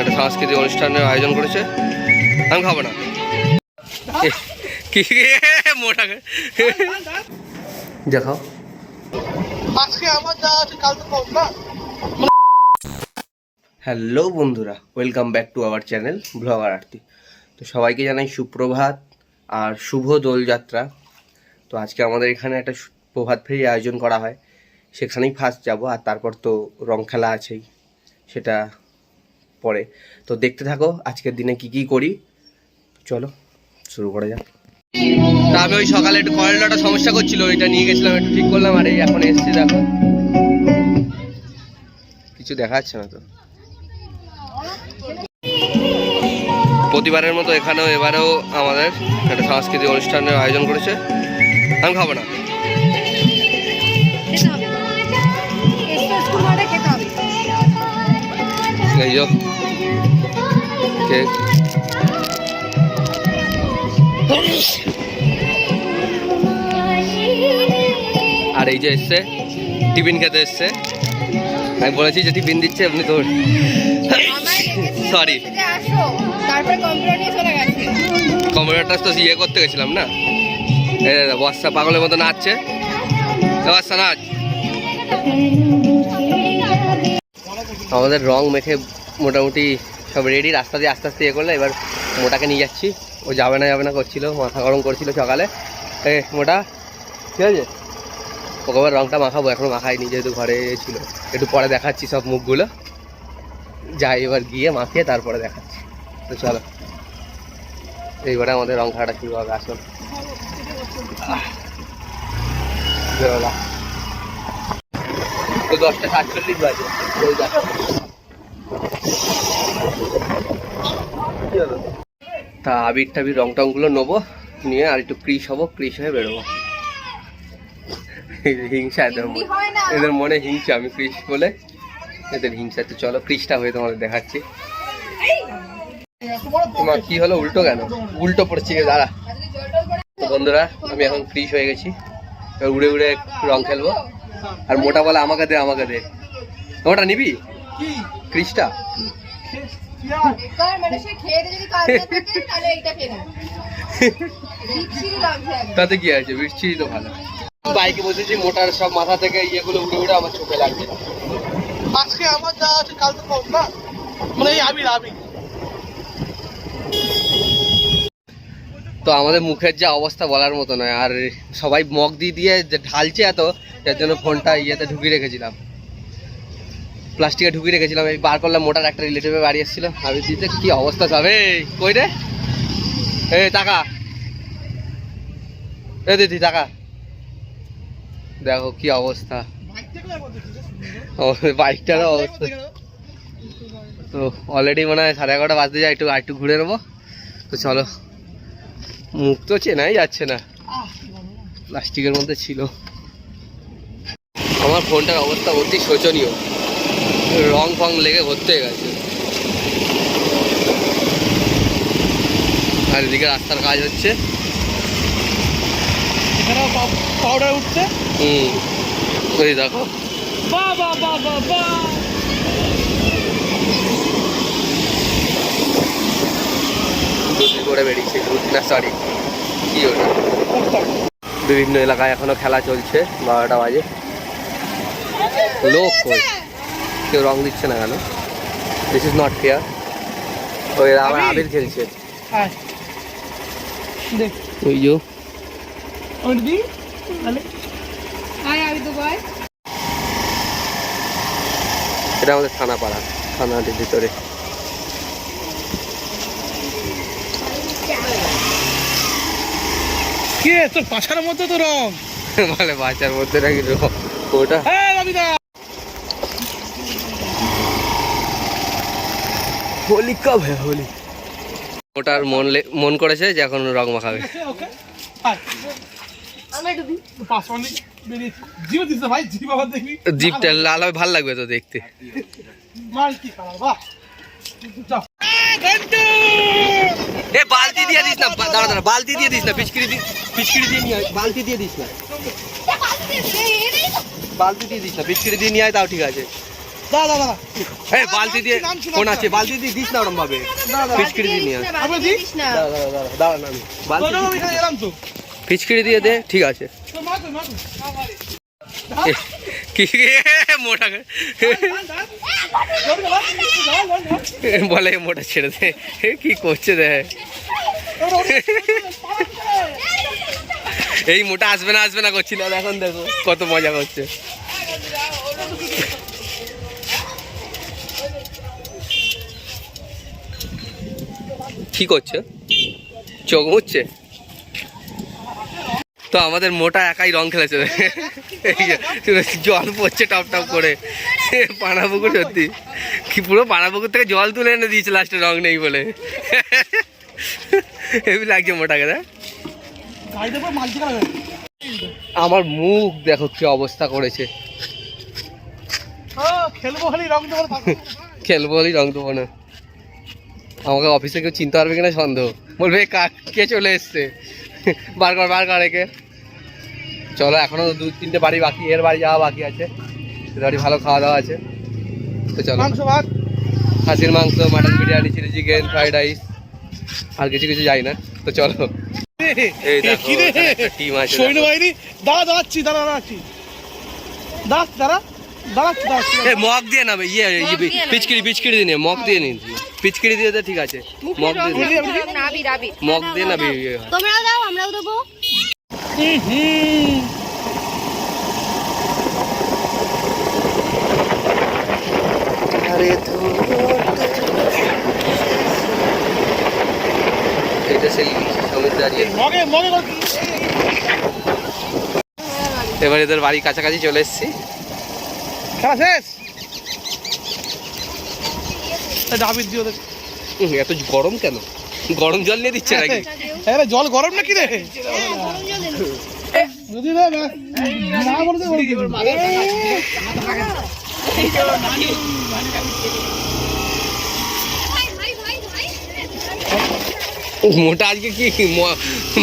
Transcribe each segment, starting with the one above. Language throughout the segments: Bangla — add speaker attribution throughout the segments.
Speaker 1: একটা সাংস্কৃতিক অনুষ্ঠানের আয়োজন করেছে। আমি খাব না। কি মোটা। দেখাও।
Speaker 2: আজকে আমার যা আছে কাল তো না।
Speaker 1: হ্যালো বন্ধুরা welcome back to our channel blogger Arati. তো সবাইকে জানাই সুপ্রভাত আর শুভ দোলযাত্রা। তো আজকে আমাদের এখানে একটা প্রভাত ফেরি আয়োজন করা হয়। সেখানেই ফার্স্ট যাব আর তারপর তো রং খেলা আছেই। সেটা পরে। তো দেখতে থাকো আজকের দিনে কি কি করি। চলো শুরু করা যাক। আমি ওই সকালে একটু কয়েলটা সমস্যা করছিল ওইটা নিয়ে গেছিলাম একটু ঠিক করলাম আর এই এখন এসছি দেখো। কিছু দেখা যাচ্ছে না তো। প্রতিবারের মতো এখানেও এবারেও আমাদের একটা সাংস্কৃতিক অনুষ্ঠানের আয়োজন করেছে। আমি খাব না। এই যো আর এই যে এসছে, টিফিন খেতে এসছে। আমি বলেছি যে টিফিন দিচ্ছে আপনি তো সরি কম্পিউটারটা তো ইয়ে করতে গেছিলাম না? দাদা বস্তা পাগলের মতো নাচছে। বর্ষা, নাচ। আমাদের রং মেখে মোটামুটি সব রেডি রাস্তা দিয়ে আস্তে আস্তে ইয়ে করলে এবার মোটাকে নিয়ে যাচ্ছি। ও যাবে না যাবে না, করছিল, মাথা গরম করছিল সকালে। এ, মোটা, ঠিক আছে? ওকে আবার রংটা মাখাবো, এখনও মাখাইনি যেহেতু ঘরে ছিল। একটু পরে দেখাচ্ছি সব মুখগুলো। যাই, এবার গিয়ে মাখিয়ে তারপরে দেখাচ্ছি। তো চলো। এইবারে আমাদের রং খাটা শুরু হবে, আসল। তো দশটা সাতচল্লিশ বাজে ওই দেখো। কি হলো? তা আবির টাবির রং টংগুলো নেব নিয়ে আর একটু ক্রিস হব ক্রিস হয়ে বেরোবো। হিংসা এদের মনে এদের মনে হিংসা আমি ক্রিস বলে এদের হিংসা। তো চলো ক্রিসটা হয়ে তোমাদের দেখাচ্ছি। তোমার কি হলো উল্টো কেন? উল্টো পড়ছি গে দাঁড়া। তো বন্ধুরা আমি এখন ক্রিস হয়ে গেছি। উড়ে উড়ে রং খেলব। আর মোটা বলে আমাকে দে আমাকে দে। ওটা নিবি?
Speaker 2: কি?
Speaker 1: ক্রিসটা
Speaker 3: মানে।
Speaker 1: তাতে কি আছে? বৃষ্টি তো ভালো। বাইকে বসেছি মোটার সব মাথা থেকে ইয়েগুলো উড়ে উড়ে আমার চোখে লাগছে।
Speaker 2: আজকে আমার যা আছে কাল তো কম না? মানে আবির আবির
Speaker 1: তো আমাদের মুখের যে অবস্থা বলার মতো নয় আর সবাই মগ দিয়ে দিয়ে যে ঢালছে এত যার জন্য ফোনটা ইয়েতে ঢুকিয়ে রেখেছিলাম। প্লাস্টিকে ঢুকিয়ে রেখেছিলাম এই বার করলাম মোটার একটা রিলেটিভে বাড়ি এসেছিল। আমি দিতে কি অবস্থা সবে? কই রে? এ টাকা। এ দিদি টাকা। দেখো কি অবস্থা।
Speaker 2: বাইক থেকে যাব দেখি
Speaker 1: ও বাইকটারও অবস্থা তো অলরেডি মনে হয় সাড়ে এগারোটা বাজতে যায় একটু আর একটু ঘুরে নেব। তো চলো। মুখ তো চেনাই যাচ্ছে না। প্লাস্টিকের মধ্যে ছিল। আমার ফোনটার অবস্থা অতি শোচনীয়। রং ফং লেগে ভর্তি হয়ে গেছে। আর এদিকে রাস্তার কাজ হচ্ছে।
Speaker 2: এখানেও পাউডার উঠছে?
Speaker 1: হুম। ওই দেখো।
Speaker 2: বা বা বা বা বা
Speaker 1: করে বেরিয়েছে। দুধ না সরি কি ওটা? বিভিন্ন এলাকায় এখনও খেলা চলছে। বারোটা বাজে। লোক কেউ রং দিচ্ছে না কেন? দিস ইজ নট ফেয়ার ওই আমার
Speaker 2: আবির?
Speaker 1: আবির খেলছে। ওই যে। এটা আমাদের থানা পাড়া থানার ভিতরে।
Speaker 2: কি? তোর পাছার মধ্যে তো রং।
Speaker 1: বলে বাচ্চার মধ্যে নাকি রং। ওটা
Speaker 2: হ্যাঁ
Speaker 1: হোলি কব হ্যাঁ হোলি? ওটার মন লে- মন করেছে যে এখন রং মাখাবে। জিপটা লাল হবে ভালো লাগবে তো দেখতে।
Speaker 2: মাল্টি কালার বাহ যাও ঘন্টু
Speaker 1: এ বালতি দিয়ে দিস না দাঁড়া দাঁড়া বালতি দিয়ে দিস না পিচকিরি দি পিচকিরি দিয়ে নিয়ে বালতি দিয়ে দিস না। বালতি দিয়ে দিস না পিচকিরি দিয়ে নিয়ে আয় তাও ঠিক আছে।
Speaker 2: দাদা দাদা
Speaker 1: এই বালতি দিয়ে ফোন আছে বালতি দিয়ে দিস না ওরম ভাবে ফিচকিরি দিয়ে নিয়ে
Speaker 2: আমি
Speaker 1: বালতি
Speaker 2: এলাম তো।
Speaker 1: ফিচকিরি দে ঠিক আছে। কি মোটা বলে মোটা ছেড়ে দে। কি করছে দে এই মোটা আসবে না আসবে না করছিল। আর এখন দেখো কত মজা করছে। কি করছে চোখ মুচ্ছে তো আমাদের মোটা একাই রং খেলেছে। জল পড়ছে টপ টপ করে। পানা পুকুর সত্যি। কি পুরো পানা পুকুর থেকে জল তুলে এনে দিয়েছে লাস্টে রং নেই বলে। এমনি লাগছে মোটাকে
Speaker 2: করা
Speaker 1: আমার মুখ দেখো কি অবস্থা করেছে।
Speaker 2: খেলব খালি রং দেবো
Speaker 1: না। আমাকে অফিসে কেউ চিনতে পারবে কিনা সন্দেহ। বলবে "এ কা চলে এসছে? বার কর বার কর একে। চলো এখনও দু তিনটে বাড়ি বাকি এর বাড়ি যাওয়া বাকি আছে। বাড়ি ভালো খাওয়া দাওয়া আছে। তো চলো।
Speaker 2: মাংস ভাত?
Speaker 1: খাসির মাংস mutton biryani chilli chicken fried rice আর কিছু কিছু যাই না। তো চলো। এই দেখো টিম আছে
Speaker 2: সৈন্য বাহিনী দাঁড়া দাঁড়াচ্ছি দাঁড়া দাঁড়াচ্ছি। দাঁড়া দাঁড়া।
Speaker 1: মগ দিয়ে না ইয়ে ইয়ে
Speaker 3: মগ দিয়ে না।
Speaker 1: পিচকিরি পিচকিরি দিয়ে মগ দিয়ে নিন পিচকিরি দিয়ে ঠিক আছে। মগ দিয়ে মগ দিয়ে না বি-।
Speaker 3: তোমরাও দাও আমরাও দেবো।
Speaker 2: হুম, হুম।
Speaker 1: এটা সেই সমিত দাঁড়িয়ে এবার এদের বাড়ি কাছাকাছি চলে এসেছি।
Speaker 2: শেষ? ডাবির দিও
Speaker 1: এত গরম কেন? গরম জল নিয়ে দিচ্ছে নাকি?
Speaker 2: আরে জল গরম নাকি রে? যদি না না বলতে বলতে
Speaker 1: মোটা আজকে কি ম-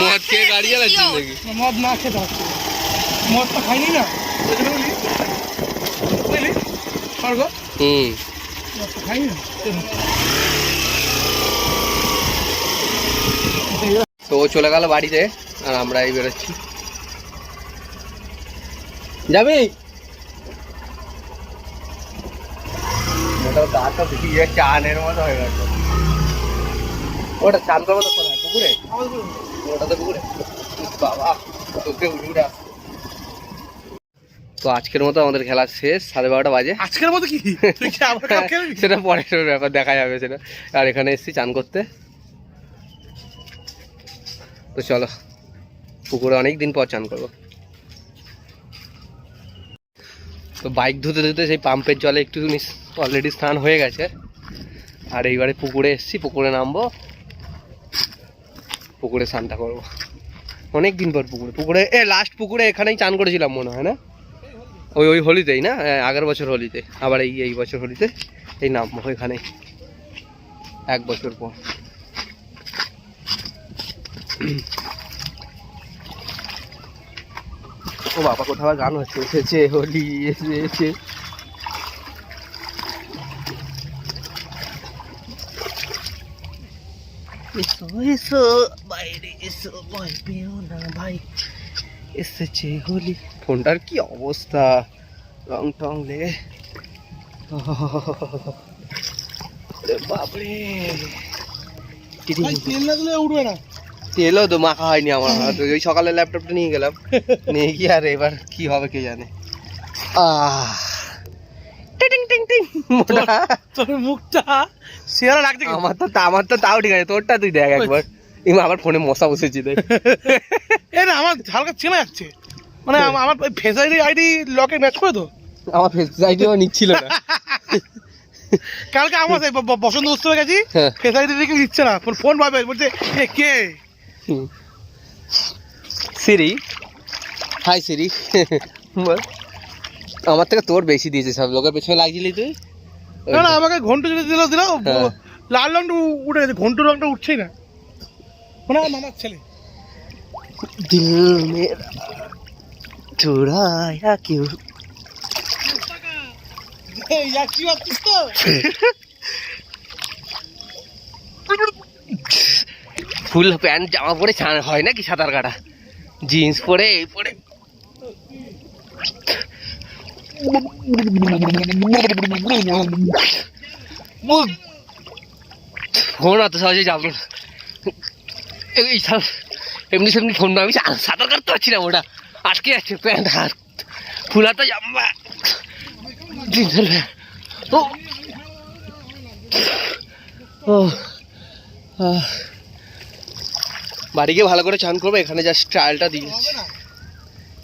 Speaker 1: মদ খেয়ে গাড়ি চালাচ্ছিস নাকি?
Speaker 2: মদ না খেতে হচ্ছে মদটা খাইনি না।
Speaker 1: হুম। তো ও চলে গেল বাড়িতে আর আমরা এই বেরোচ্ছি। যাবি? ওটা চানের মতো হয়ে চান করব তো কোথায়? পুকুরে? ওটা তো পুকুরে। বাবা তোকে উঠে উঠে আসছে। তো আজকের মতো আমাদের খেলা শেষ সাড়ে বারোটা বাজে।
Speaker 2: আজকের মতো কি?
Speaker 1: সেটা পরের ব্যাপার দেখা যাবে সেটা। আর এখানে এসেছি চান করতে। তো চলো পুকুরে অনেক দিন পর চান করব। তো বাইক ধুতে ধুতে সেই পাম্পের জলে একটু অলরেডি স্নান হয়ে গেছে। আর এইবারে পুকুরে এসেছি পুকুরে নামবো। পুকুরে স্নানটা করব। অনেক দিন পর পুকুরে। পুকুরে এ লাস্ট পুকুরে এখানেই চান করেছিলাম মনে হয় না? ওই ওই হোলিতেই না? আগের বছর হোলিতে। আবার এই এই বছর হোলিতে এই নামবো এখানে এক বছর পর। ও বাবা, কোথাও গান হচ্ছে। এসেছে, হোলি, এসেছে। এসো এসো, বাইরে এসো, ভয় পেও না ভাই। এসেছে হোলি। ফোনটার কি অবস্থা? রং টং লেগে ওরে বাপরে।
Speaker 2: তেল উঠবে না।
Speaker 1: তেলও তো মাখা হয়নি আমার হাতে। ওই সকালে ল্যাপটপটা নিয়ে গেলাম। নিয়ে গিয়ে আর এবার কি হবে কে জানে। আহ। টিং টিং। টিং মোটা।
Speaker 2: তোর মুখটা সেরা লাগছে।
Speaker 1: আমার তো আমার তো তাও ঠিক আছে। তোরটা তুই দেখ একবার। আবার ফোনে মশা বসেছি দেখ।
Speaker 2: আমার হালকা চেনা যাচ্ছে। মানে আমার ফেস আইডি আইডি লকে ম্যাচ করে তো?
Speaker 1: আমার ফেস আইডিও নিচ্ছিল না।
Speaker 2: কালকে আমার বসন্ত উৎসবে গেছি
Speaker 1: হ্যাঁ।
Speaker 2: ফেস আইডি দেখে নিচ্ছে না ফোন পাবে বলছে এ কে?
Speaker 1: সিরি। হাই সিরি। বল। আমার থেকে তোর বেশি দিয়েছে সব লোকের পেছনে লাগছিলি তুই?
Speaker 2: না না আমাকে ঘন্টু যদি দিল দিল
Speaker 1: হ্যাঁ।
Speaker 2: লাল রংটা উঠে গেছে ঘন্টু রংটা উঠছেই না।
Speaker 1: ফুল প্যান্ট জামা পরে হয় নাকি সাঁতার কাটা? জিন্স পরে এই পরে। ফোন অত সহজে যাব না। এই এমনি সেমনি ফোন আমি সাঁতার কাটতে পারছি না ওটা। আটকে যাচ্ছে প্যান্ট হাত ফুলাতে জাম্বা ও। ও। বাড়ি গিয়ে ভালো করে চান করব এখানে জাস্ট ট্রায়ালটা দিয়ে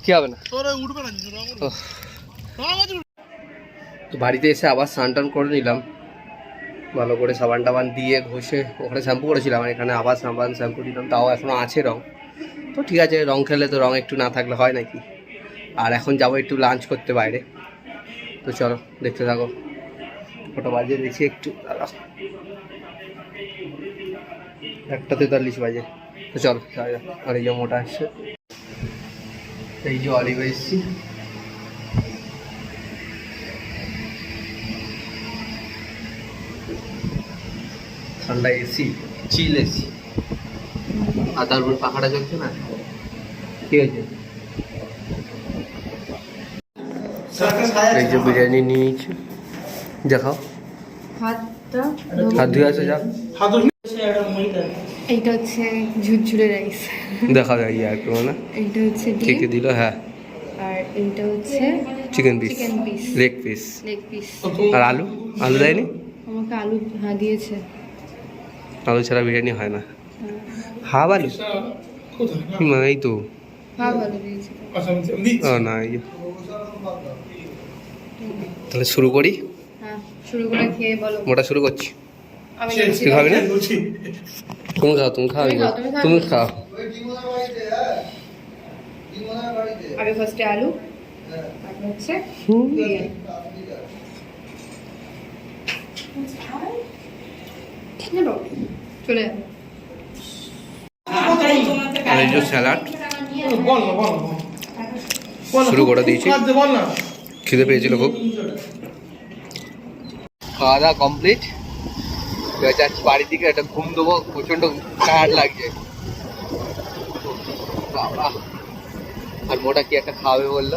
Speaker 1: কি হবে না। তো বাড়িতে এসে আবার স্নান টান করে নিলাম। ভালো করে সাবান টাবান দিয়ে ঘষে ওখানে শ্যাম্পু করেছিলাম এখানে আবার সাবান শ্যাম্পু দিলাম। তাও এখনও আছে রং। তো ঠিক আছে, রং খেলে তো রং একটু না থাকলে হয় নাকি? আর এখন যাব একটু লাঞ্চ করতে বাইরে। তো চলো, দেখতে থাকো। ওটা বাজে দেখছি একটু। একটা তেতাল্লিশ বাজে। তো চলো। আর এই যে মোটা আসছে। এই যে অলিভ এসছি। ঠান্ডা এসি চিল এসি আর তার উপর পাখাটা চলছে না? কি হয়েছে এই যে বিরিয়ানি নিয়ে নিয়েছি দেখাও। হাত ধুয়ে আছে যা
Speaker 3: এইটা হচ্ছে ঝুরঝুরে রাইস
Speaker 1: দেখা যায় আর কি মানে
Speaker 3: এইটা হচ্ছে
Speaker 1: কে কে দিল হ্যাঁ।
Speaker 3: আর এইটা হচ্ছে
Speaker 1: chicken piece
Speaker 3: chicken piece
Speaker 1: leg piece
Speaker 3: leg piece
Speaker 1: আর আলু? আলু দেয়নি?
Speaker 3: আমাকে আলু হ্যাঁ দিয়েছে।
Speaker 1: আলু ছাড়া বিরিয়ানি হয় না হাফ আলু
Speaker 2: কোথায়?
Speaker 1: এই তো না তাহলে শুরু করি
Speaker 3: হ্যাঁ শুরু
Speaker 1: করছি। তুই খাবি না? তুমি খাও তুমি খাও
Speaker 3: তুমি খাও। আগে ফার্স্টে আলু হচ্ছে? চলে যাবে।
Speaker 1: আর এই যে স্যালাড শুরু করে দিয়েছি। খিদে পেয়েছিল খুব। খাওয়া দাওয়া কমপ্লিট যাচ্ছি বাড়ির দিকে একটা ঘুম দেবো প্রচণ্ড টায়ার্ড লাগছে। বাবা। আর মোটা কি একটা খাওয়াবে বলল?